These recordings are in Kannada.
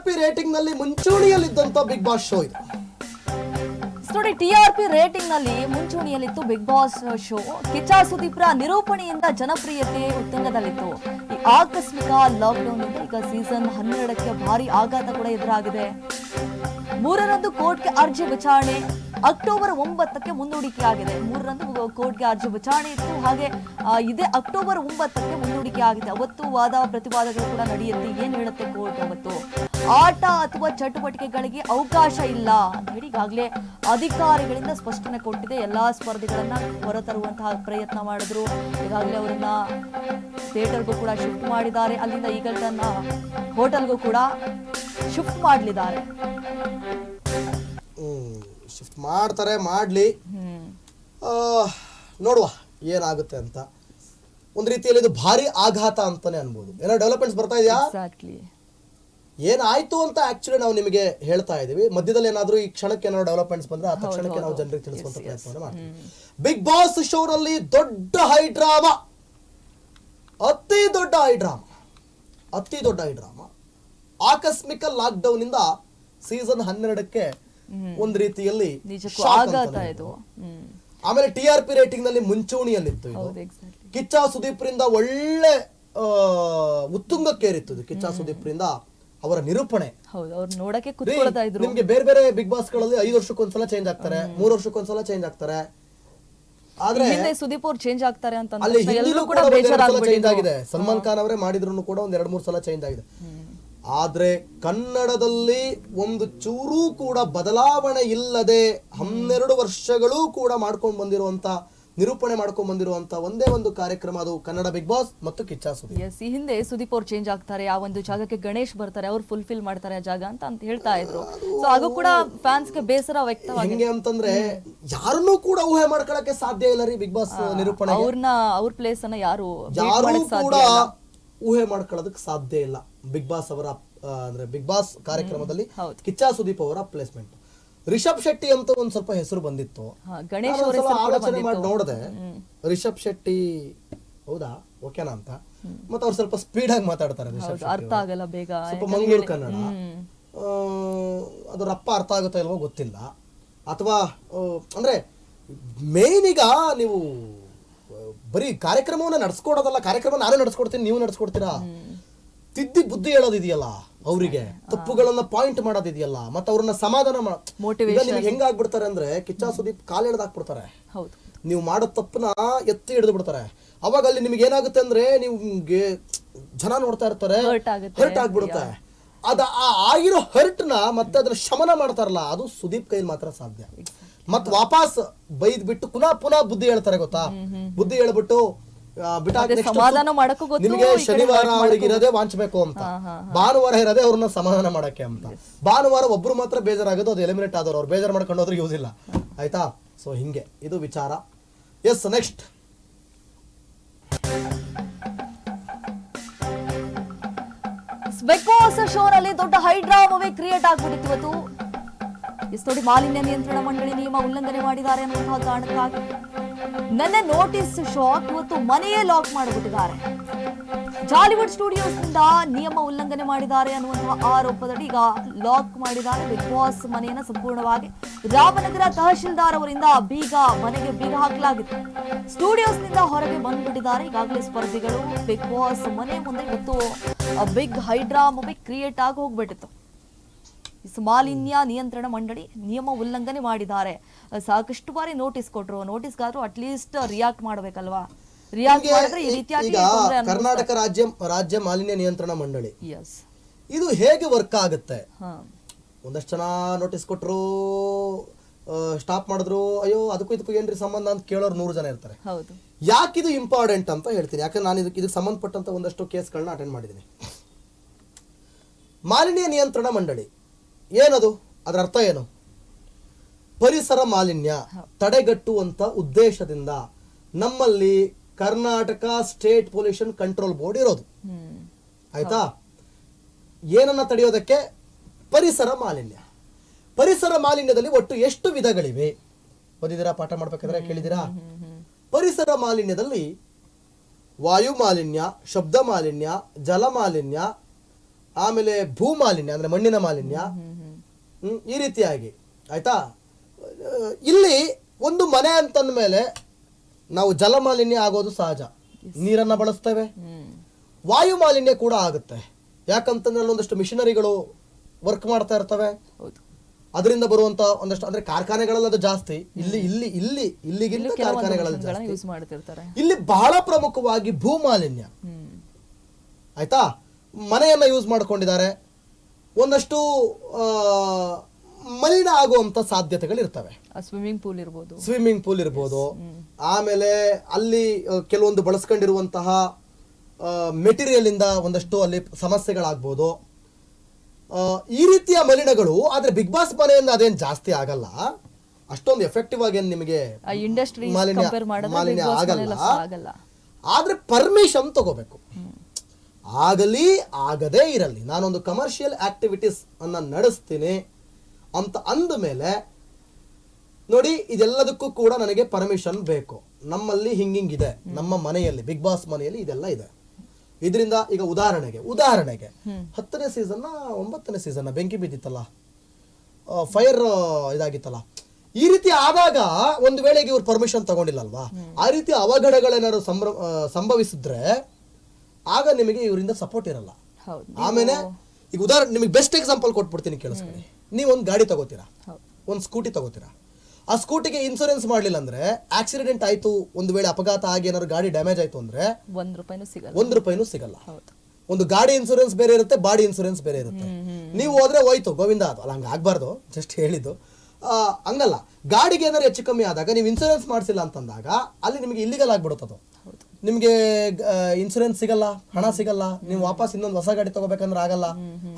ಆರ್ ಪಿ ರೇಟಿಂಗ್ನಲ್ಲಿ ಮುಂಚೂಣಿಯಲ್ಲಿದ್ದಂತ ಬಿಗ್ ಬಾಸ್ ಶೋ ಇದು. ನೋಡಿ ಟಿ ಆರ್ ಪಿ ರೇಟಿಂಗ್ನಲ್ಲಿ ಮುಂಚೂಣಿಯಲ್ಲಿತ್ತು ಬಿಗ್ ಬಾಸ್ ಶೋ ಕಿಚ್ಚ ಸುದೀಪ್ರ ನಿರೂಪಣೆಯಿಂದ ಜನಪ್ರಿಯತೆ ಉತ್ತುಂಗದಲ್ಲಿತ್ತು. ಈ ಆಕಸ್ಮಿಕ ಲಾಕ್ಡೌನ್ ಇಂದ ಈಗ ಸೀಸನ್ ಹನ್ನೆರಡಕ್ಕೆ ಭಾರಿ ಆಘಾತ ಕೂಡ ಎದುರಾಗಿದೆ. ಮೂರರಂದು ಕೋರ್ಟ್ಗೆ ಅರ್ಜಿ ವಿಚಾರಣೆ. ಅಕ್ಟೋಬರ್ ಒಂಬತ್ತಕ್ಕೆ ಮುಂದೂಡಿಕೆಯಾಗಿದೆ ಮೂರರಂದು ಕೋರ್ಟ್ಗೆ ಅರ್ಜಿ ವಿಚಾರಣೆ ಇತ್ತು. ಹಾಗೆ ಇದೇ ಅಕ್ಟೋಬರ್ ಒಂಬತ್ತಕ್ಕೆ ಮುಂದೂಡಿಕೆ ಆಗಿದೆ. ಅವತ್ತು ವಾದ, ಪ್ರತಿವಾದಗಳು ಕೂಡ ನಡೆಯುತ್ತೆ. ಏನು ಹೇಳುತ್ತೆ ಕೋರ್ಟ್ ಅವತ್ತು? ಆಟ ಅಥವಾ ಚಟುವಟಿಕೆಗಳಿಗೆ ಅವಕಾಶ ಇಲ್ಲ ಅಂತ ಹೇಳಿ ಈಗಾಗಲೇ ಅಧಿಕಾರಿಗಳಿಂದ ಸ್ಪಷ್ಟನೆ ಕೊಟ್ಟಿದೆ. ಎಲ್ಲಾ ಸ್ಪರ್ಧಿಗಳನ್ನ ಹೊರತರುವಂತಹ ಪ್ರಯತ್ನ ಮಾಡಿದ್ರು. ಈಗಾಗಲೇ ಅವರನ್ನ ಥಿಯೇಟರ್ಗೂ ಕೂಡ ಶಿಫ್ಟ್ ಮಾಡಿದ್ದಾರೆ. ಅಲ್ಲಿಂದ ಈಗ ತನ್ನ ಹೋಟೆಲ್ಗೂ ಕೂಡ ಶಿಫ್ಟ್ ಮಾಡಲಿದ್ದಾರೆ. ಶಿಫ್ಟ್ ಮಾಡ್ತಾರೆ ಮಾಡಲಿ. ನೋಡುವ ಏನಾಗುತ್ತೆ ಅಂತ. ಒಂದ್ ರೀತಿಯಲ್ಲಿ ಇದು ಭಾರಿ ಆಘಾತ ಅಂತಾನೆ ಅನ್ಬೋದು. ಏನೋ ಡೆವಲಪ್ಮೆಂಟ್ಸ್ ಬರ್ತಾ ಇದೆಯಾ? ಏನಾಯ್ತು ಅಂತ ಆಕ್ಚುಲಿ ನಾವು ನಿಮಗೆ ಹೇಳ್ತಾ ಇದೀವಿ ಮಧ್ಯದಲ್ಲಿ ಏನಾದ್ರೂ ಈ ಕ್ಷಣಕ್ಕೆ ಏನಾದ್ರು ಡೆವಲಪ್ಮೆಂಟ್ಸ್ ಬಂದ್ರೆ ಆ ತಕ್ಷಣಕ್ಕೆ ನಾವು ಜನರಿಗೆ ತಿಳಿಸುವಂತ ಪ್ರಯತ್ನ ಮಾಡ್ತೀವಿ. ಬಿಗ್ ಬಾಸ್ ಶೋನಲ್ಲಿ ದೊಡ್ಡ ಹೈ ಡ್ರಾಮಾ ಅತಿ ದೊಡ್ಡ ಹೈ ಡ್ರಾಮಾ ಅತಿ ದೊಡ್ಡ ಹೈ ಡ್ರಾಮಾ ಆಕಸ್ಮಿಕ ಲಾಕ್ಡೌನ್ ಇಂದ ಸೀಸನ್ ಹನ್ನೆರಡಕ್ಕೆ ಒಂದ್ ರೀತಿಯಲ್ಲಿ ಆಮೇಲೆ ಟಿ ಆರ್ ಪಿ ರೇಟಿಂಗ್ನಲ್ಲಿ ಮುಂಚೂಣಿಯಲ್ಲಿತ್ತು ಇದು. ಕಿಚ್ಚ ಸುದೀಪ್ರಿಂದ ಒಳ್ಳೆ ಉತ್ತುಂಗಕ್ಕೆ ಉತ್ತುಂಗಕ್ಕೇರಿತ್ತು ಇದು ಕಿಚ್ಚ ಸುದೀಪ್ರಿಂದ ಅವರ ನಿರೂಪಣೆ. ನಿಮ್ಗೆ ಬೇರೆ ಬೇರೆ ಬಿಗ್ ಬಾಸ್ಗಳಲ್ಲಿ ಐದು ವರ್ಷಕ್ಕೊಂದ್ಸಲ ಚೇಂಜ್ ಆಗ್ತಾರೆ ಮೂರು ವರ್ಷಕ್ಕೊಂದ್ಸಲ ಚೇಂಜ್ ಆಗ್ತಾರೆ. ಆದ್ರೆ ಸುದೀಪ್ ಅವ್ರು ಚೇಂಜ್ ಆಗ್ತಾರೆ ಅಂತ ಸಲ್ಮಾನ್ ಖಾನ್ ಅವರೇ ಮಾಡಿದ್ರು ಕೂಡ ಒಂದ್ ಎರಡ್ ಮೂರ್ ಸಲ ಚೇಂಜ್ ಆಗಿದೆ. ಆದ್ರೆ ಕನ್ನಡದಲ್ಲಿ ಒಂದು ಚೂರೂ ಕೂಡ ಬದಲಾವಣೆ ಇಲ್ಲದೆ ಹನ್ನೆರಡು ವರ್ಷಗಳೂ ಕೂಡ ಮಾಡ್ಕೊಂಡು ಬಂದಿರುವಂತ ನಿರೂಪಣೆ ಮಾಡ್ಕೊಂಡು ಬಂದಿರುವಂತ ಒಂದೇ ಒಂದು ಕಾರ್ಯಕ್ರಮ ಅದು ಕನ್ನಡ ಬಿಗ್ ಬಾಸ್ ಮತ್ತು ಕಿಚ್ಚಾ ಸುದೀಪ್ ಎಸ್ ಈ ಹಿಂದೆ ಸುದೀಪ್ ಅವ್ರು ಚೇಂಜ್ ಆಗ್ತಾರೆ ಆ ಒಂದು ಜಾಗಕ್ಕೆ ಗಣೇಶ್ ಬರ್ತಾರೆ ಅವ್ರು ಫುಲ್ಫಿಲ್ ಮಾಡ್ತಾರೆ ಆ ಜಾಗ ಅಂತ ಅಂತ ಹೇಳ್ತಾ ಇದ್ರು. ಸೊ ಅದು ಕೂಡ ಫ್ಯಾನ್ಸ್ಗೆ ಬೇಸರ ವ್ಯಕ್ತವಾಗಿ ಹೆಂಗೆ ಅಂತಂದ್ರೆ ಯಾರನ್ನೂ ಕೂಡ ಊಹೆ ಮಾಡ್ಕೊಳಕ್ಕೆ ಸಾಧ್ಯ ಇಲ್ಲ ರೀ ಬಿಗ್ ಬಾಸ್ ನಿರೂಪಣೆ ಅವ್ರನ್ನ ಅವ್ರ ಪ್ಲೇಸ್ ಅನ್ನ ಯಾರು ಯಾರು ಕೂಡ. ಊಹೆ ಮಾಡ್ಕೊಳ್ಳೋದಕ್ಕೆ ಸಾಧ್ಯ ಇಲ್ಲ. ಬಿಗ್ ಬಾಸ್ ಅವರ ಅಂದ್ರೆ ಬಿಗ್ ಬಾಸ್ ಕಾರ್ಯಕ್ರಮದಲ್ಲಿ ಕಿಚ್ಚಾ ಸುದೀಪ್ ಅವರ ಪ್ಲೇಸ್ಮೆಂಟ್ ರಿಷಬ್ ಶೆಟ್ಟಿ ಅಂತ ಒಂದ್ ಸ್ವಲ್ಪ ಹೆಸರು ಬಂದಿತ್ತು. ಆಲೋಚನೆ ಮಾಡಿ. ನೋಡಿದೆ. ರಿಷಬ್ ಶೆಟ್ಟಿ ಹೌದಾ? ಓಕೆನಾ ಅಂತ. ಮತ್ತೆ ಅವ್ರು ಸ್ವಲ್ಪ ಸ್ಪೀಡ್ ಆಗಿ ಮಾತಾಡ್ತಾರೆ ಅರ್ಥ ಆಗಲ್ಲ ಬೇಗ. ಸ್ವಲ್ಪ ಮಂಗಳೂರು ಕನ್ನಡ. ಅದ್ರ ಅಪ್ಪ ಅದು ರಪ್ಪ ಅರ್ಥ ಆಗುತ್ತಾ ಇಲ್ವೋ ಗೊತ್ತಿಲ್ಲ. ಅಥವಾ ಅಂದ್ರೆ ಮೇನ್ ಈಗ ನೀವು ಬರೀ ಕಾರ್ಯಕ್ರಮವನ್ನ ನಡ್ಸ್ಕೊಡೋದಲ್ಲ ಕಾರ್ಯಕ್ರಮ ನಾನೇ ನಡ್ಸ್ಕೊಡ್ತೀನಿ ನೀವು ನಡ್ಸ್ಕೊಡ್ತೀರಾ? ತಿದ್ದಿ ಬುದ್ಧಿ ಹೇಳೋದಿದೆಯಲ್ಲ ಅವರಿಗೆ. ತಪ್ಪುಗಳನ್ನ ಪಾಯಿಂಟ್ ಮಾಡೋದಿದೆಯಲ್ಲ ಮತ್ತೆ ಅವ್ರನ್ನ ಸಮಾಧಾನ ಮಾಡ ನಿಮ್ಗೆ ನಿಮ್ಗೆ ಹೆಂಗಾಗ್ಬಿಡ್ತಾರೆ ಅಂದ್ರೆ ಕಿಚ್ಚ ಸುದೀಪ್ ಕಾಲ್ ಎಳ್ದಾಕ್ಬಿಡ್ತಾರೆ ಹೌದು. ನೀವು ಮಾಡೋ ತಪ್ಪನ್ನ ಎತ್ತಿ ಹಿಡಿದು ಬಿಡ್ತಾರೆ. ಅವಾಗ ಅಲ್ಲಿ ನಿಮ್ಗೆ ಏನಾಗುತ್ತೆ ಅಂದ್ರೆ ನಿಮ್ಗೆ ಜನ ನೋಡ್ತಾ ಇರ್ತಾರೆ. ಹರ್ಟ್ ಆಗ್ಬಿಡುತ್ತೆ. ಅದ ಆ ಆಗಿರೋ ಹರ್ಟ್ನ ಮತ್ತೆ ಅದನ್ನ ಶಮನ ಮಾಡ್ತಾರಲ್ಲ ಅದು ಸುದೀಪ್ ಕೈಲಿ ಮಾತ್ರ ಸಾಧ್ಯ. ಮತ್ ವಾಪಸ್ ಬೈದ್ ಬಿಟ್ಟು ಪುನಃ ಪುನಃ ಬುದ್ಧಿ ಹೇಳ್ತಾರೆ ಗೊತ್ತಾ? ಬುದ್ಧಿ ಹೇಳ್ಬಿಟ್ಟು ನಿಮಗೆ ಶನಿವಾರ ಅವ್ರಿಗೆ ಇರೋದೇ ವಾಂಚ್ಬೇಕು ಅಂತ. ಭಾನುವಾರ ಇರೋದೇ ಅವ್ರನ್ನ ಸಮಾಧಾನ ಮಾಡಕ್ಕೆ ಅಂತ. ಭಾನುವಾರ ಒಬ್ರು ಮಾತ್ರ ಬೇಜಾರಾಗೋದು ಅದು ಎಲಿಮಿನೇಟ್ ಆದವ್ರು ಅವ್ರು ಬೇಜಾರು ಮಾಡ್ಕೊಂಡು ಹೋದ್ರೆ ಯೂಸ್ ಇಲ್ಲ. ಆಯ್ತಾ? ಸೊ ಹಿಂಗೆ. ಇದು ವಿಚಾರ. ಎಸ್ ನೆಕ್ಸ್ಟ್ ಬಿಗ್ ಬಾಸ್ ಶೋನಲ್ಲಿ ದೊಡ್ಡ ಹೈಡ್ರಾಮವೇ ಕ್ರಿಯೇಟ್ ಆಗ್ಬಿಟ್ಟಿತ್ತು ಇವತ್ತು. ಎಸ್ ನೋಡಿ ಮಾಲಿನ್ಯ ನಿಯಂತ್ರಣ ಮಂಡಳಿ ನಿಯಮ ಉಲ್ಲಂಘನೆ ಮಾಡಿದ್ದಾರೆ ಅನ್ನುವಂತಹ ಕಾರಣಕ್ಕಾಗಿ ನನ್ನ ನೋಟಿಸ್ ಶಾಕ್ ಮತ್ತು ಮನೆಯೇ ಲಾಕ್ ಮಾಡಿಬಿಟ್ಟಿದ್ದಾರೆ. ಜಾಲಿವುಡ್ ಸ್ಟುಡಿಯೋಸ್ನಿಂದ ನಿಯಮ ಉಲ್ಲಂಘನೆ ಮಾಡಿದ್ದಾರೆ ಅನ್ನುವಂತಹ ಆರೋಪದಡಿ ಈಗ ಲಾಕ್ ಮಾಡಿದ್ದಾರೆ. ಬಿಗ್ ಬಾಸ್ ಮನೆಯನ್ನ ಸಂಪೂರ್ಣವಾಗಿ ರಾಮನಗರ ತಹಶೀಲ್ದಾರ್ ಅವರಿಂದ ಬೀಗ ಮನೆಗೆ ಬೀಗ ಹಾಕಲಾಗಿತ್ತು. ಸ್ಟುಡಿಯೋಸ್ನಿಂದ ಹೊರಗೆ ಬಂದ್ಬಿಟ್ಟಿದ್ದಾರೆ. ಈಗಾಗಲೇ ಸ್ಪರ್ಧಿಗಳು, ಬಿಗ್ ಬಾಸ್ ಮನೆ ಮುಂದೆ ಇವತ್ತು ಬಿಗ್ ಹೈಡ್ರಾ ಮೂವಿ ಕ್ರಿಯೇಟ್ ಆಗಿ ಹೋಗ್ಬಿಟ್ಟಿತ್ತು. ಮಾಲಿನ್ಯ ನಿಯಂತ್ರಣ ಮಂಡಳಿ ನಿಯಮ ಉಲ್ಲಂಘನೆ ಮಾಡಿದ್ದಾರೆ. ಸಾಕಷ್ಟು ಬಾರಿ ನೋಟಿಸ್ ಕೊಟ್ರು. ನೋಟಿಸ್ಗಾದ್ರೂ ಅಟ್ಲೀಸ್ಟ್ ರಿಯಾಕ್ಟ್ ಮಾಡ್ಬೇಕಲ್ವಾ? ರಿಯಾಕ್ಟ್ ಮಾಡಿದ್ರೆ ಈ ಕರ್ನಾಟಕ ರಾಜ್ಯ ರಾಜ್ಯ ಮಾಲಿನ್ಯ ನಿಯಂತ್ರಣ ಮಂಡಳಿ. ಇದು ಹೇಗೆ ವರ್ಕ್ ಆಗುತ್ತೆ? ಹಾ. ಒಂದಷ್ಟು ಜನ ನೋಟಿಸ್ ಕೊಟ್ಟರು ಸ್ಟಾಪ್ ಮಾಡಿದ್ರು ಅಯ್ಯೋ ಅದಕ್ಕೂ ಇದಕ್ಕೂ ಏನ್ರಿ ಸಂಬಂಧ ಅಂತ ಕೇಳೋರು ನೂರು ಜನ ಇರ್ತಾರೆ. ಹೌದು. ಇದು ಇಂಪಾರ್ಟೆಂಟ್ ಅಂತ ಹೇಳ್ತೀನಿ. ಯಾಕಂದ್ರೆ ನಾನು ಇದಕ್ಕೆ ಇದಕ್ಕೆ ಸಂಬಂಧಪಟ್ಟಂತ ಒಂದಷ್ಟು ಕೇಸ್ಗಳನ್ನ ಅಟೆಂಡ್ ಮಾಡಿದ್ದೀನಿ. ಮಾಲಿನ್ಯ ನಿಯಂತ್ರಣ ಮಂಡಳಿ. ಏನದು? ಅದರ ಅರ್ಥ ಏನು? ಪರಿಸರ ಮಾಲಿನ್ಯ ತಡೆಗಟ್ಟುವಂತ ಉದ್ದೇಶದಿಂದ ನಮ್ಮಲ್ಲಿ Karnataka state pollution control board ಇರೋದು. ಆಯ್ತಾ? ಏನನ್ನ ತಡೆಯೋದಕ್ಕೆ? ಪರಿಸರ ಮಾಲಿನ್ಯ. ಪರಿಸರ ಮಾಲಿನ್ಯದಲ್ಲಿ ಒಟ್ಟು ಎಷ್ಟು ವಿಧಗಳಿವೆ? ಓದಿದಿರಾ ಪಾಠ ಮಾಡ್ಬೇಕಾದ್ರೆ ಕೇಳಿದಿರಾ ಪರಿಸರ ಮಾಲಿನ್ಯದಲ್ಲಿ ವಾಯು ಮಾಲಿನ್ಯ ಶಬ್ದ ಮಾಲಿನ್ಯ ಜಲ ಮಾಲಿನ್ಯ ಆಮೇಲೆ ಭೂ ಮಾಲಿನ್ಯ ಅಂದ್ರೆ ಮಣ್ಣಿನ ಮಾಲಿನ್ಯ ಈ ರೀತಿಯಾಗಿ. ಆಯ್ತಾ? ಇಲ್ಲಿ ಒಂದು ಮನೆ ಅಂತಂದ ಮೇಲೆ ನಾವು ಜಲಮಾಲಿನ್ಯ ಆಗೋದು ಸಹಜ. ನೀರನ್ನ ಬಳಸ್ತೇವೆ. ವಾಯು ಮಾಲಿನ್ಯ ಕೂಡ ಆಗುತ್ತೆ. ಯಾಕಂತಂದ್ರೆ ಅಲ್ಲಿ ಒಂದಷ್ಟು ಮಿಷನರಿಗಳು ವರ್ಕ್ ಮಾಡ್ತಾ ಇರ್ತವೆ. ಅದರಿಂದ ಬರುವಂತ ಒಂದಷ್ಟು ಅಂದ್ರೆ ಕಾರ್ಖಾನೆಗಳಲ್ಲಿ ಅದು ಜಾಸ್ತಿ. ಇಲ್ಲಿ ಇಲ್ಲಿ ಇಲ್ಲಿ ಇಲ್ಲಿಗಿಂತ ಇಲ್ಲೂ ಕಾರ್ಖಾನೆಗಳಲ್ಲಿ ಜಾಸ್ತಿ. ಇಲ್ಲಿ ಬಹಳ ಪ್ರಮುಖವಾಗಿ ಭೂ ಮಾಲಿನ್ಯ ಆಯ್ತಾ? ಮನೆಯನ್ನ ಯೂಸ್ ಮಾಡ್ಕೊಂಡಿದ್ದಾರೆ. ಒಂದಷ್ಟು ಮಲಿನ ಆಗುವಂತ ಸಾಧ್ಯತೆಗಳು ಇರ್ತವೆ ಸ್ವಿಮ್ಮಿಂಗ್ ಪೂಲ್ ಇರ್ಬೋದು. ಸ್ವಿಮ್ಮಿಂಗ್ ಪೂಲ್ ಇರ್ಬೋದು. ಆಮೇಲೆ ಅಲ್ಲಿ ಕೆಲವೊಂದು ಬಳಸ್ಕೊಂಡಿರುವಂತಹ ಮೆಟೀರಿಯಲ್ ಇಂದ ಒಂದಷ್ಟು ಅಲ್ಲಿ ಸಮಸ್ಯೆಗಳಾಗ್ಬೋದು. ಈ ರೀತಿಯ ಮಲಿನಗಳು ಆದ್ರೆ ಬಿಗ್ ಬಾಸ್ ಮನೆಯಿಂದ ಅದೇನು ಜಾಸ್ತಿ ಆಗಲ್ಲ. ಅಷ್ಟೊಂದು ಎಫೆಕ್ಟಿವ್ ಆಗಿ ನಿಮಗೆ ಇಂಡಸ್ಟ್ರಿ ಮಾಲಿನ್ಯ- ಆಗಲ್ಲ. ಆದ್ರೆ ಪರ್ಮಿಷನ್ ತಗೋಬೇಕು. ಆಗಲಿ ಆಗದೇ ಇರಲಿ ನಾನೊಂದು ಕಮರ್ಷಿಯಲ್ ಆಕ್ಟಿವಿಟೀಸ್ ಅನ್ನ ನಡೆಸ್ತೀನಿ ಅಂತ ಅಂದ ಮೇಲೆ ನೋಡಿ ಇದೆಲ್ಲದಕ್ಕೂ ಕೂಡ ನನಗೆ ಪರ್ಮಿಷನ್ ಬೇಕು. ನಮ್ಮಲ್ಲಿ ಹಿಂಗಿಂಗ್ ಇದೆ. ನಮ್ಮ ಮನೆಯಲ್ಲಿ ಬಿಗ್ ಬಾಸ್ ಮನೆಯಲ್ಲಿ ಇದೆಲ್ಲ ಇದೆ. ಇದರಿಂದ ಈಗ ಉದಾಹರಣೆಗೆ ಉದಾಹರಣೆಗೆ ಹತ್ತನೇ ಸೀಸನ್ ಒಂಬತ್ತನೇ ಸೀಸನ್ ಬೆಂಕಿ ಬಿದ್ದಿತ್ತಲ್ಲ? ಫೈರ್ ಇದಾಗಿತ್ತಲ್ಲ? ಈ ರೀತಿ ಆದಾಗ ಒಂದು ವೇಳೆಗೆ ಇವ್ರು ಪರ್ಮಿಷನ್ ತಗೊಂಡಿಲ್ಲಲ್ವಾ? ಆ ರೀತಿ ಅವಘಡಗಳೇನಾದ್ರು ಸಂಭ್ರ ಸಂಭವಿಸಿದ್ರೆ ಆಗ ನಿಮಗೆ ಇವರಿಂದ ಸಪೋರ್ಟ್ ಇರಲ್ಲ. ಆಮೇಲೆ ಈಗ ಉದಾಹರಣೆ ನಿಮಗೆ ಬೆಸ್ಟ್ ಎಕ್ಸಾಂಪಲ್ ಕೊಟ್ಬಿಡ್ತೀನಿ ಕೇಳಿಸ್ಕೊಳ್ಳಿ. ನೀವು ಒಂದು ಗಾಡಿ ತಗೋತೀರಾ? ಒಂದು ಸ್ಕೂಟಿ ತಗೋತೀರಾ? ಆ ಸ್ಕೂಟಿಗೆ ಇನ್ಸೂರೆನ್ಸ್ ಮಾಡಲಿಲ್ಲ ಅಂದ್ರೆ ಆಕ್ಸಿಡೆಂಟ್ ಆಯ್ತು ಒಂದು ವೇಳೆ ಅಪಘಾತ ಆಗಿ ಏನಾದ್ರು ಗಾಡಿ ಡ್ಯಾಮೇಜ್ ಆಯ್ತು ಅಂದ್ರೆ ಒಂದ್ ರೂಪಾಯಿನೂ ಸಿಗಲ್ಲ. ಒಂದು ರೂಪಾಯಿನೂ ಸಿಗಲ್ಲ. ಒಂದು ಗಾಡಿ ಇನ್ಸೂರೆನ್ಸ್ ಬೇರೆ ಇರುತ್ತೆ ಬಾಡಿ ಇನ್ಸೂರೆನ್ಸ್ ಬೇರೆ ಇರುತ್ತೆ. ನೀವು ಹೋದ್ರೆ ಹೋಯ್ತು ಗೋವಿಂದ ಅದು. ಅಲ್ಲ ಹಂಗೆ ಆಗ್ಬಾರ್ದು ಜಸ್ಟ್ ಹೇಳಿದ್ದು. ಆ, ಹಂಗಲ್ಲ. ಗಾಡಿಗೆ ಏನಾದ್ರು ಹೆಚ್ಚು ಕಮ್ಮಿ ಆದಾಗ ನೀವು ಇನ್ಸೂರೆನ್ಸ್ ಮಾಡಿಸಿಲ್ಲ ಅಂತಂದಾಗ ಅಲ್ಲಿ ನಿಮಗೆ ಇಲ್ಲಿಗಲ್ ಆಗ್ಬಿಡುತ್ತದು. ನಿಮಗೆ ಇನ್ಸೂರೆನ್ಸ್ ಸಿಗಲ್ಲ ಹಣ ಸಿಗಲ್ಲ ನೀವು ವಾಪಸ್ ಇನ್ನೊಂದು ಹೊಸ ಗಾಡಿ ತಗೋಬೇಕಂದ್ರೆ ಆಗಲ್ಲ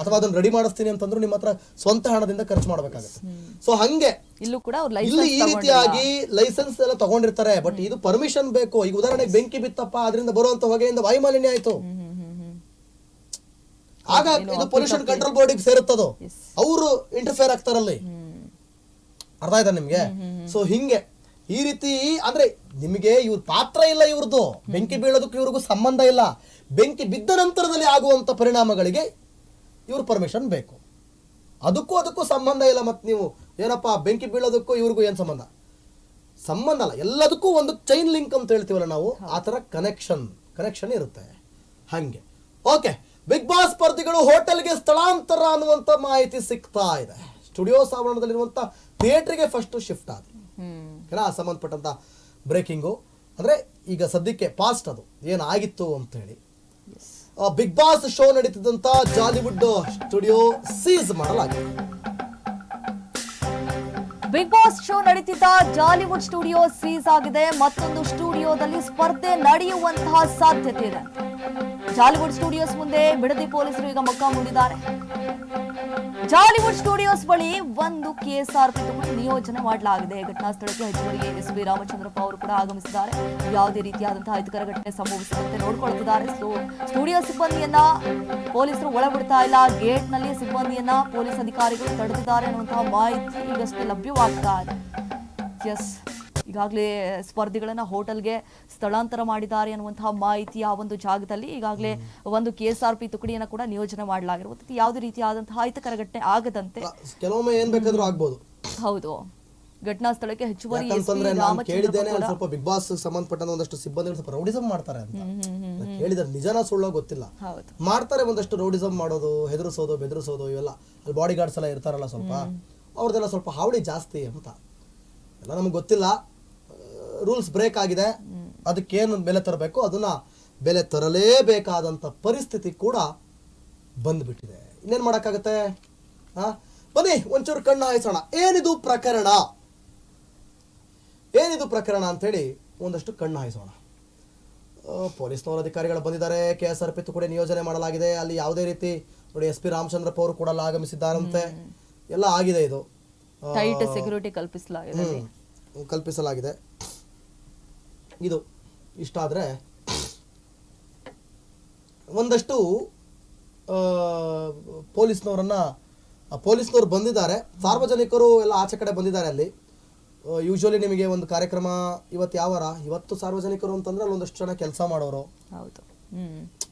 ಅಥವಾ ಅದನ್ನ ರೆಡಿ ಮಾಡಿಸ್ತೀನಿ ಅಂತಂದ್ರು ನಿಮ್ಮ ಹತ್ರ ಸ್ವಂತ ಹಣದಿಂದ ಖರ್ಚು ಮಾಡಬೇಕಾಗುತ್ತೆ. ಸೊ ಹಂಗೆ. ಇಲ್ಲೂ ಕೂಡ ಇಲ್ಲಿ ಈ ರೀತಿಯಾಗಿ ಲೈಸೆನ್ಸ್ ಎಲ್ಲ ತಗೊಂಡಿರ್ತಾರೆ ಬಟ್ ಇದು ಪರ್ಮಿಷನ್ ಬೇಕು. ಈಗ ಉದಾಹರಣೆಗೆ ಬೆಂಕಿ ಬಿತ್ತಪ್ಪ ಅದರಿಂದ ಬರುವಂತ ಹೊಗೆಯಿಂದ ವಾಯುಮಾಲಿನ್ಯ ಆಯ್ತು. ಆಗ ಇದು ಪೊಲ್ಯೂಷನ್ ಕಂಟ್ರೋಲ್ ಬೋರ್ಡಿಗೆ ಸೇರುತ್ತದು. ಅವರು ಇಂಟರ್ಫೇರ್ ಆಗ್ತಾರಲ್ಲಿ. ಅರ್ಥ ಆಯ್ತಾ ನಿಮ್ಗೆ? ಸೊ ಹಿಂಗೆ. ಈ ರೀತಿ ಅಂದ್ರೆ ನಿಮಗೆ ಇವ್ರ ಪಾತ್ರ ಇಲ್ಲ ಇವ್ರದ್ದು ಬೆಂಕಿ ಬೀಳೋದಕ್ಕೆ ಇವ್ರಿಗೂ ಸಂಬಂಧ ಇಲ್ಲ. ಬೆಂಕಿ ಬಿದ್ದ ನಂತರದಲ್ಲಿ ಆಗುವಂತ ಪರಿಣಾಮಗಳಿಗೆ ಇವ್ರ ಪರ್ಮಿಷನ್ ಬೇಕು. ಅದಕ್ಕೂ ಅದಕ್ಕೂ ಸಂಬಂಧ ಇಲ್ಲ ಮತ್ತೆ ನೀವು. ಏನಪ್ಪ ಬೆಂಕಿ ಬೀಳೋದಕ್ಕೂ ಇವ್ರಿಗೂ ಏನ್ ಸಂಬಂಧ? ಸಂಬಂಧ ಅಲ್ಲ ಎಲ್ಲದಕ್ಕೂ ಒಂದು ಚೈನ್ ಲಿಂಕ್ ಅಂತ ಹೇಳ್ತೀವಲ್ಲ ನಾವು ಆ ತರ ಕನೆಕ್ಷನ್ ಕನೆಕ್ಷನ್ ಇರುತ್ತೆ. ಹಂಗೆ. ಓಕೆ ಬಿಗ್ ಬಾಸ್ ಸ್ಪರ್ಧಿಗಳು ಹೋಟೆಲ್ಗೆ ಸ್ಥಳಾಂತರ ಅನ್ನುವಂತ ಮಾಹಿತಿ ಸಿಗ್ತಾ ಇದೆ. ಸ್ಟುಡಿಯೋ ಆವರಣದಲ್ಲಿರುವಂಥ ಥಿಯೇಟ್ರಿಗೆ ಫಸ್ಟ್ ಶಿಫ್ಟ್ ಆದ ಹ್ಮ್ ಆ ಸಂಬಂಧಪಟ್ಟಂತ ಬ್ರೇಕಿಂಗು ಅಂದರೆ ಈಗ ಸದ್ಯಕ್ಕೆ ಪಾಸ್ಟ್ ಅದು. ಏನಾಗಿತ್ತು ಅಂತ ಹೇಳಿ ಬಿಗ್ ಬಾಸ್ ಶೋ ನಡೀತಿದ್ದಂಥ ಜಾಲಿವುಡ್ ಸ್ಟುಡಿಯೋ ಸೀಸ್ ಮಾಡಲಾಗಿದೆ. ಬಿಗ್ ಬಾಸ್ ಶೋ ನಡೀತಿದ್ದ ಜಾಲಿವುಡ್ ಸ್ಟುಡಿಯೋ ಸೀಸ್ ಆಗಿದೆ. ಮತ್ತೊಂದು ಸ್ಟುಡಿಯೋದಲ್ಲಿ ಸ್ಪರ್ಧೆ ನಡೆಯುವಂತಹ ಸಾಧ್ಯತೆ ಇದೆ. ಜಾಲಿವುಡ್ ಸ್ಟುಡಿಯೋಸ್ ಮುಂದೆ ಬಿಡದಿ ಪೊಲೀಸರು ಈಗ ಮೊಕ್ಕ ಮುಂದಿದ್ದಾರೆ ಜಾಲಿವುಡ್ ಸ್ಟುಡಿಯೋಸ್ ಬಳಿ ಒಂದು ಕೆಎಸ್ಆರ್ಪಿ ತುಕಡಿ ನಿಯೋಜನೆ ಮಾಡಲಾಗಿದೆ. ಘಟನಾ ಸ್ಥಳಕ್ಕೆ ಹೆಚ್ಚುವರಿ ಎಸ್ ಬಿ ರಾಮಚಂದ್ರಪ್ಪ ಅವರು ಕೂಡ ಆಗಮಿಸಿದ್ದಾರೆ. ಯಾವುದೇ ರೀತಿಯಾದಂತಹ ಅಹಿತಕರ ಘಟನೆ ಸಂಭವಿಸದಂತೆ ನೋಡಿಕೊಳ್ಳುತ್ತಿದ್ದಾರೆ ಸ್ಟುಡಿಯೋ ಸಿಬ್ಬಂದಿಯನ್ನ ಪೊಲೀಸರು ಒಳಬಿಡ್ತಾ ಇಲ್ಲ. ಗೇಟ್ನಲ್ಲಿ ಸಿಬ್ಬಂದಿಯನ್ನ ಪೊಲೀಸ್ ಅಧಿಕಾರಿಗಳು ತಡೆದಿದ್ದಾರೆ ಅನ್ನುವಂತಹ ಮಾಹಿತಿ ಈಗಷ್ಟೇ ಲಭ್ಯವಾಗ್ತಾ ಇದೆ. ಈಗಾಗಲೇ ಸ್ಪರ್ಧಿಗಳನ್ನ ಹೋಟೆಲ್ಗೆ ಸ್ಥಳಾಂತರ ಮಾಡಿದ್ದಾರೆ ಅನ್ನುವಂತಹ ಮಾಹಿತಿ ಆ ಒಂದು ಜಾಗದಲ್ಲಿ ಈಗಾಗಲೇ ಒಂದು ಕೆ ಎಸ್ ಆರ್ ಪಿ ತುಕಡಿಯನ್ನು ಕೂಡ ನಿಯೋಜನೆ ಮಾಡಲಾಗಿರುವಂಥದ್ದು. ಯಾವುದೇ ರೀತಿಯಾದಂತಹ ಅಹಿತಕರ ಘಟನೆ ಆಗದಂತೆ ಕೆಲವೊಮ್ಮೆ ಏನ್ ಬೇಕಾದ್ರೂ ಆಗ್ಬೋದು. ಹೌದು. ಘಟನಾ ಸ್ಥಳಕ್ಕೆ ಹೆಚ್ಚುವರಿ ಎಸ್ ಯಾಕಂತಂದ್ರೆ ನಾನು ಕೇಳಿದ್ದೇನೆ ಅಲ್ಲಿ ಸ್ವಲ್ಪ ಬಿಗ್ ಬಾಸ್ ಸಂಬಂಧಪಟ್ಟ ಒಂದಷ್ಟು ಸಿಬ್ಬಂದಿಗಳು ಸ್ವಲ್ಪ ರೌಡಿಸಮ್ ಮಾಡ್ತಾರೆ ಅಂತ. ಕೇಳಿದ್ರೆ ನಿಜನ ಸುಳ್ಳೋ ಗೊತ್ತಿಲ್ಲ. ಮಾಡ್ತಾರೆ ಒಂದಷ್ಟು ರೌಡಿಸಮ್ ಮಾಡೋದು ಹೆದರಿಸೋದು ಬೆದರಿಸೋದು ಇವೆಲ್ಲ. ಅಲ್ಲಿ ಬಾಡಿ ಗಾರ್ಡ್ಸ್ ಎಲ್ಲ ಇರ್ತಾರಲ್ಲ ಸ್ವಲ್ಪ. ಅವ್ರದ್ದೆಲ್ಲ ಸ್ವಲ್ಪ ಹಾವಳಿ ಜಾಸ್ತಿ ಅಂತ. ಎಲ್ಲ ನಮ್ಗೆ ಗೊತ್ತಿಲ್ಲ. ರೂಲ್ಸ್ ಬ್ರೇಕ್ ಆಗಿದೆ. ಅದಕ್ಕೇನು ಬೆಲೆ ತರಬೇಕು? ಅದನ್ನ ಬೆಲೆ ತರಲೇಬೇಕಾದಂತ ಪರಿಸ್ಥಿತಿ ಕೂಡ ಬಂದ್ಬಿಟ್ಟಿದೆ. ಇನ್ನೇನು ಮಾಡೋಕ್ಕಾಗತ್ತೆ? ಹಾ ಬನ್ನಿ ಒಂಚೂರು ಕಣ್ಣು ಹಾಯಿಸೋಣ. ಏನಿದು ಪ್ರಕರಣ? ಏನಿದು ಪ್ರಕರಣ ಅಂತೇಳಿ ಒಂದಷ್ಟು ಕಣ್ಣು ಹಾಯಿಸೋಣ. ಪೊಲೀಸ್ನವರ ಅಧಿಕಾರಿಗಳು ಬಂದಿದ್ದಾರೆ. ಕೆ ಎಸ್ ಆರ್ ಪಿ ಕೂಡ ನಿಯೋಜನೆ ಮಾಡಲಾಗಿದೆ. ಅಲ್ಲಿ ಯಾವುದೇ ರೀತಿ ನೋಡಿ ಎಸ್ ಪಿ ರಾಮಚಂದ್ರಪ್ಪ ಅವರು ಕೂಡ ಅಲ್ಲಿ ಆಗಮಿಸಿದ್ದಾರಂತೆ. ಎಲ್ಲ ಆಗಿದೆ ಇದು. ಟೈಟ್ ಸೆಕ್ಯೂರಿಟಿ ಕಲ್ಪಿಸಲಾಗಿದೆ ಕಲ್ಪಿಸಲಾಗಿದೆ. ಇದು ಇಷ್ಟ ಆದ್ರೆ ಒಂದಷ್ಟು ಪೊಲೀಸ್ನವರನ್ನ ಪೊಲೀಸ್ನವ್ರು ಬಂದಿದ್ದಾರೆ. ಸಾರ್ವಜನಿಕರು ಎಲ್ಲ ಆಚೆ ಕಡೆ ಬಂದಿದ್ದಾರೆ ಅಲ್ಲಿ. ಯೂಶ್ವಲಿ ನಿಮಗೆ ಒಂದು ಕಾರ್ಯಕ್ರಮ ಇವತ್ತು ಯಾವಾರ ಇವತ್ತು ಸಾರ್ವಜನಿಕರು ಅಂತಂದ್ರೆ ಅಲ್ಲಿ ಒಂದಷ್ಟು ಜನ ಕೆಲಸ ಮಾಡೋರು.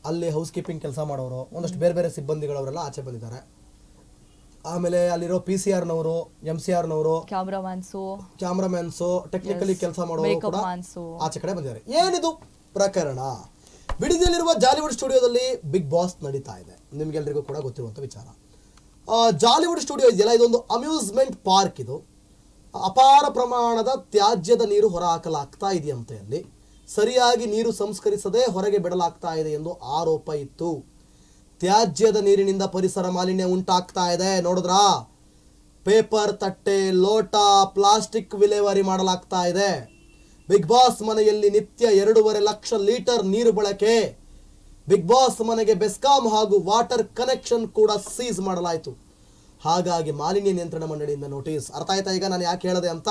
ಅಲ್ಲಿ ಹೌಸ್ ಕೀಪಿಂಗ್ ಕೆಲಸ ಮಾಡೋರು. ಒಂದಷ್ಟು ಬೇರೆ ಬೇರೆ ಸಿಬ್ಬಂದಿಗಳವರೆಲ್ಲ ಆಚೆ ಬಂದಿದ್ದಾರೆ. ಆಮೇಲೆ ಅಲ್ಲಿರೋ ಪಿ ಸಿ ಆರ್ನವರು ಎಂ ಸಿ ಆರ್ನವರು ಕ್ಯಾಮ್ರಾಮನ್ಸು ಕ್ಯಾಮ್ರಾಮನ್ಸು ಟೆಕ್ನಿಕಲಿ ಕೆಲಸ ಮಾಡೋರು ಕೂಡ. ಆಚೆ ಕಡೆ ಬಂದಿದ್ದಾರೆ. ಏನಿದು ಪ್ರಕರಣ? ಬಿಡಿದಲ್ಲಿರುವ ಜಾಲಿವುಡ್ ಸ್ಟುಡಿಯೋದಲ್ಲಿ ಬಿಗ್ ಬಾಸ್ ನಡೀತಾ ಇದೆ. ನಿಮ್ಗೆಲ್ರಿಗೂ ಕೂಡ ಗೊತ್ತಿರುವಂಥ ವಿಚಾರ. ಜಾಲಿವುಡ್ ಸ್ಟುಡಿಯೋ ಇದೆಯಲ್ಲ ಇದೊಂದು ಅಮ್ಯೂಸ್ಮೆಂಟ್ ಪಾರ್ಕ್ ಇದು. ಅಪಾರ ಪ್ರಮಾಣದ ತ್ಯಾಜ್ಯದ ನೀರು ಹೊರಹಾಕಲಾಗ್ತಾ ಇದೆಯಂತೆ ಅಲ್ಲಿ. ಸರಿಯಾಗಿ ನೀರು ಸಂಸ್ಕರಿಸದೆ ಹೊರಗೆ ಬಿಡಲಾಗ್ತಾ ಇದೆ ಎಂದು ಆರೋಪ ಇತ್ತು. ತ್ಯಾಜ್ಯದ ನೀರಿನಿಂದ ಪರಿಸರ ಮಾಲಿನ್ಯ ಉಂಟಾಗ್ತಾ ಇದೆ. ನೋಡಿದ್ರಾ? ಪೇಪರ್ ತಟ್ಟೆ, ಲೋಟ, ಪ್ಲಾಸ್ಟಿಕ್ ವಿಲೇವಾರಿ ಮಾಡಲಾಗ್ತಾ ಇದೆ. ಬಿಗ್ ಬಾಸ್ ಮನೆಯಲ್ಲಿ ನಿತ್ಯ ಎರಡೂವರೆ ಲಕ್ಷ ಲೀಟರ್ ನೀರು ಬಳಕೆ. ಬಿಗ್ ಬಾಸ್ ಮನೆಗೆ ಬೆಸ್ಕಾಂ ಹಾಗೂ ವಾಟರ್ ಕನೆಕ್ಷನ್ ಕೂಡ ಸೀಸ್ ಮಾಡಲಾಯಿತು. ಹಾಗಾಗಿ ಮಾಲಿನ್ಯ ನಿಯಂತ್ರಣ ಮಂಡಳಿಯಿಂದ ನೋಟಿಸ್. ಅರ್ಥ ಆಯ್ತಾ ಈಗ ನಾನು ಯಾಕೆ ಹೇಳಿದೆ ಅಂತ?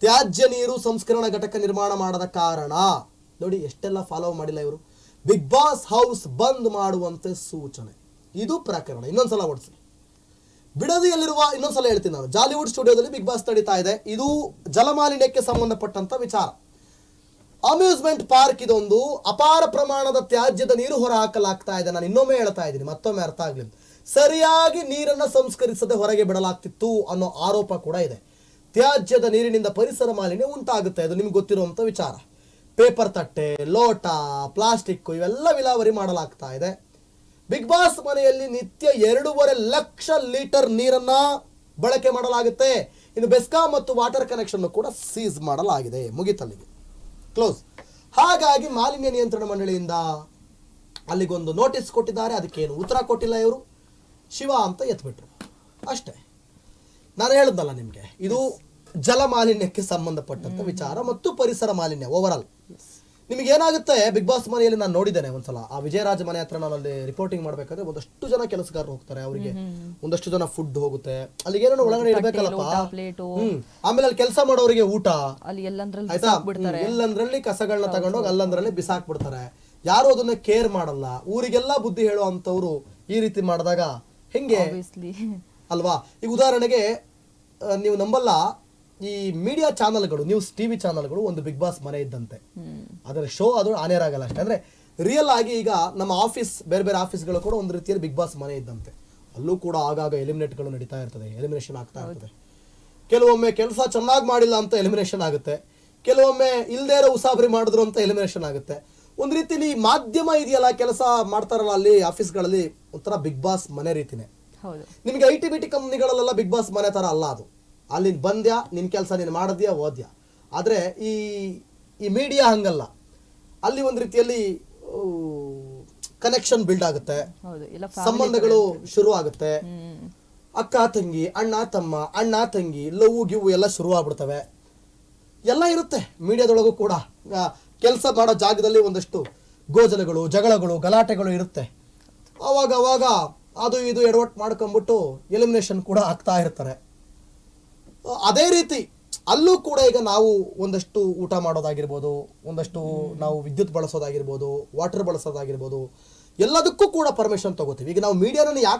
ತ್ಯಾಜ್ಯ ನೀರು ಸಂಸ್ಕರಣಾ ಘಟಕ ನಿರ್ಮಾಣ ಮಾಡದ ಕಾರಣ. ನೋಡಿ, ಎಷ್ಟೆಲ್ಲ ಫಾಲೋ ಮಾಡಿಲ್ಲ ಇವರು. ಬಿಗ್ ಬಾಸ್ ಹೌಸ್ ಬಂದ್ ಮಾಡುವಂತೆ ಸೂಚನೆ. ಇದು ಪ್ರಕರಣ. ಇನ್ನೊಂದ್ಸಲ ಓಡಿಸಿ. ಬಿಡದಿಯಲ್ಲಿರುವ ಇನ್ನೊಂದ್ಸಲ ಹೇಳ್ತೀನಿ ನಾನು. ಜಾಲಿವುಡ್ ಸ್ಟುಡಿಯೋದಲ್ಲಿ ಬಿಗ್ ಬಾಸ್ ನಡೀತಾ ಇದೆ. ಇದು ಜಲಮಾಲಿನ್ಯಕ್ಕೆ ಸಂಬಂಧಪಟ್ಟಂತ ವಿಚಾರ. ಅಮ್ಯೂಸ್ಮೆಂಟ್ ಪಾರ್ಕ್ ಇದೊಂದು ಅಪಾರ ಪ್ರಮಾಣದ ತ್ಯಾಜ್ಯದ ನೀರು ಹೊರ ಹಾಕಲಾಗ್ತಾ ಇದೆ. ನಾನು ಇನ್ನೊಮ್ಮೆ ಹೇಳ್ತಾ ಇದ್ದೀನಿ. ಮತ್ತೊಮ್ಮೆ ಅರ್ಥ ಆಗ್ಲಿ. ಸರಿಯಾಗಿ ನೀರನ್ನ ಸಂಸ್ಕರಿಸದೆ ಹೊರಗೆ ಬಿಡಲಾಗ್ತಿತ್ತು ಅನ್ನೋ ಆರೋಪ ಕೂಡ ಇದೆ. ತ್ಯಾಜ್ಯದ ನೀರಿನಿಂದ ಪರಿಸರ ಮಾಲಿನ್ಯ ಉಂಟಾಗುತ್ತೆ. ಅದು ನಿಮ್ಗೆ ಗೊತ್ತಿರುವಂಥ ವಿಚಾರ. ಪೇಪರ್ ತಟ್ಟೆ, ಲೋಟ, ಪ್ಲಾಸ್ಟಿಕ್ ಇವೆಲ್ಲ ವಿಲಾವರಿ ಮಾಡಲಾಗ್ತಾ ಇದೆ. ಬಿಗ್ ಬಾಸ್ ಮನೆಯಲ್ಲಿ ನಿತ್ಯ ಎರಡೂವರೆ ಲಕ್ಷ ಲೀಟರ್ ನೀರನ್ನ ಬಳಕೆ ಮಾಡಲಾಗುತ್ತೆ. ಇನ್ನು ಬೆಸ್ಕಾಂ ಮತ್ತು ವಾಟರ್ ಕನೆಕ್ಷನ್ ಕೂಡ ಸೀಸ್ ಮಾಡಲಾಗಿದೆ. ಮುಗಿತಲ್ಲಿಗೆ. ಕ್ಲೋಸ್. ಹಾಗಾಗಿ ಮಾಲಿನ್ಯ ನಿಯಂತ್ರಣ ಮಂಡಳಿಯಿಂದ ಅಲ್ಲಿಗೊಂದು ನೋಟಿಸ್ ಕೊಟ್ಟಿದ್ದಾರೆ. ಅದಕ್ಕೇನು ಉತ್ತರ ಕೊಟ್ಟಿಲ್ಲ ಇವರು. ಶಿವ ಅಂತ ಎತ್ಬಿಟ್ರು. ಅಷ್ಟೇ. ನಾನು ಹೇಳಿದ್ನಲ್ಲ ನಿಮಗೆ, ಇದು ಜಲ ಮಾಲಿನ್ಯಕ್ಕೆ ಸಂಬಂಧಪಟ್ಟಂತ ವಿಚಾರ ಮತ್ತು ಪರಿಸರ ಮಾಲಿನ್ಯ ಓವರ್ ಆಲ್ ನಿಮಗೆ ಏನಾಗುತ್ತೆ ಬಿಗ್ ಬಾಸ್ ಮನೆಯಲ್ಲಿ ನಾನು ನೋಡಿದ್ದೇನೆ ಒಂದ್ಸಲ. ಆ ವಿಜಯರಾಜ ಮನೆ ಹತ್ರ ನಾನು ಅಲ್ಲಿ ರಿಪೋರ್ಟಿಂಗ್ ಮಾಡ್ಬೇಕಾದ್ರೆ ಒಂದಷ್ಟು ಜನ ಕೆಲಸಗಾರರು ಹೋಗ್ತಾರೆ. ಅವರಿಗೆ ಒಂದಷ್ಟು ಜನ ಫುಡ್ ಹೋಗುತ್ತೆ. ಅಲ್ಲಿ ಏನೋ ಒಳಗಡೆ ಇರ್ಬೇಕಲ್ಲಪ್ಪ. ಆಮೇಲೆ ಅಲ್ಲಿ ಕೆಲಸ ಮಾಡೋರಿಗೆ ಊಟ. ಆಯ್ತಾ? ಎಲ್ಲಂದ್ರಲ್ಲಿ ಕಸಗಳನ್ನ ತಗೊಂಡೋಗಿ ಅಲ್ಲಂದ್ರಲ್ಲಿ ಬಿಸಾಕ್ಬಿಡ್ತಾರೆ. ಯಾರು ಅದನ್ನ ಕೇರ್ ಮಾಡಲ್ಲ. ಊರಿಗೆಲ್ಲ ಬುದ್ಧಿ ಹೇಳೋ ಅಂತವ್ರು ಈ ರೀತಿ ಮಾಡಿದಾಗ ಹೆಂಗೆ? ಅಲ್ವಾ? ಈಗ ಉದಾಹರಣೆಗೆ ನೀವು ನಂಬಲ್ಲ ಈ ಮೀಡಿಯಾ ಚಾನಲ್ಗಳು ನ್ಯೂಸ್ ಟಿವಿ ಚಾನಲ್ಗಳು ಒಂದು ಬಿಗ್ ಬಾಸ್ ಮನೆ ಇದ್ದಂತೆ. ಅದರ ಶೋ ಅದು ಆನೇರ್ ಆಗಲ್ಲ ಅಷ್ಟೇ. ಅಂದ್ರೆ ರಿಯಲ್ ಆಗಿ ಈಗ ನಮ್ಮ ಆಫೀಸ್ ಬೇರೆ ಬೇರೆ ಆಫೀಸ್ಗಳು ಕೂಡ ಒಂದು ರೀತಿಯಲ್ಲಿ ಬಿಗ್ ಬಾಸ್ ಮನೆ ಇದ್ದಂತೆ. ಅಲ್ಲೂ ಕೂಡ ಆಗಾಗ ಎಲಿಮಿನೇಟ್ಗಳು ನಡೀತಾ ಇರ್ತದೆ ಎಲಿಮಿನೇಷನ್ ಆಗ್ತಾ ಇರ್ತದೆ. ಕೆಲವೊಮ್ಮೆ ಕೆಲಸ ಚೆನ್ನಾಗಿ ಮಾಡಿಲ್ಲ ಅಂತ ಎಲಿಮಿನೇಷನ್ ಆಗುತ್ತೆ. ಕೆಲವೊಮ್ಮೆ ಇಲ್ಲದೇ ಇರೋ ಉಸಾಬರಿ ಮಾಡಿದ್ರು ಅಂತ ಎಲಿಮಿನೇಷನ್ ಆಗುತ್ತೆ. ಒಂದು ರೀತಿಲಿ ಮಾಧ್ಯಮ ಇದೆಯಲ್ಲ ಕೆಲಸ ಮಾಡ್ತಾರಲ್ಲ ಅಲ್ಲಿ ಆಫೀಸ್ಗಳಲ್ಲಿ ಒಂಥರ ಬಿಗ್ ಬಾಸ್ ಮನೆ ರೀತಿನೇ. ನಿಮಗೆ ಐ ಟಿ ಬಿ ಟಿ ಕಂಪ್ನಿಗಳಲ್ಲೆಲ್ಲ ಬಿಗ್ ಬಾಸ್ ಮನೆ ಥರ ಅಲ್ಲ ಅದು. ಅಲ್ಲಿ ಬಂದ್ಯಾ ನಿನ್ನ ಕೆಲಸ ನೀನು ಮಾಡಿದ್ಯಾ ಓದ್ಯಾ. ಆದರೆ ಈ ಈ ಮೀಡಿಯಾ ಹಂಗಲ್ಲ. ಅಲ್ಲಿ ಒಂದು ರೀತಿಯಲ್ಲಿ ಕನೆಕ್ಷನ್ ಬಿಲ್ಡ್ ಆಗುತ್ತೆ. ಸಂಬಂಧಗಳು ಶುರು ಆಗುತ್ತೆ. ಅಕ್ಕ ತಂಗಿ ಅಣ್ಣ ತಮ್ಮ ಅಣ್ಣ ತಂಗಿ ಲವ್ ಗಿವ್ ಎಲ್ಲ ಶುರು ಆಗ್ಬಿಡ್ತವೆ. ಎಲ್ಲ ಇರುತ್ತೆ ಮೀಡಿಯಾದೊಳಗೂ ಕೂಡ. ಕೆಲಸ ಮಾಡೋ ಜಾಗದಲ್ಲಿ ಒಂದಷ್ಟು ಗೋಜಲಗಳು ಜಗಳಗಳು ಗಲಾಟೆಗಳು ಇರುತ್ತೆ. ಅವಾಗ ಅವಾಗ ಅದು ಇದು ಎಡವಟ್ ಮಾಡ್ಕೊಂಬಿಟ್ಟು ಎಲಿಮಿನೇಷನ್ ಕೂಡ ಆಗ್ತಾ ಇರ್ತಾರೆ. ಅದೇ ರೀತಿ ಅಲ್ಲೂ ಕೂಡ ಈಗ ನಾವು ಒಂದಷ್ಟು ಊಟ ಮಾಡೋದಾಗಿರ್ಬೋದು ಒಂದಷ್ಟು ನಾವು ವಿದ್ಯುತ್ ಬಳಸೋದಾಗಿರ್ಬೋದು ವಾಟರ್ ಬಳಸೋದಾಗಿರ್ಬೋದು ಎಲ್ಲದಕ್ಕೂ ಕೂಡ ಪರ್ಮಿಷನ್ ತಗೋತೀವಿ. ಈಗ ನಾವು ಮೀಡಿಯಾನ ಯಾಕೆ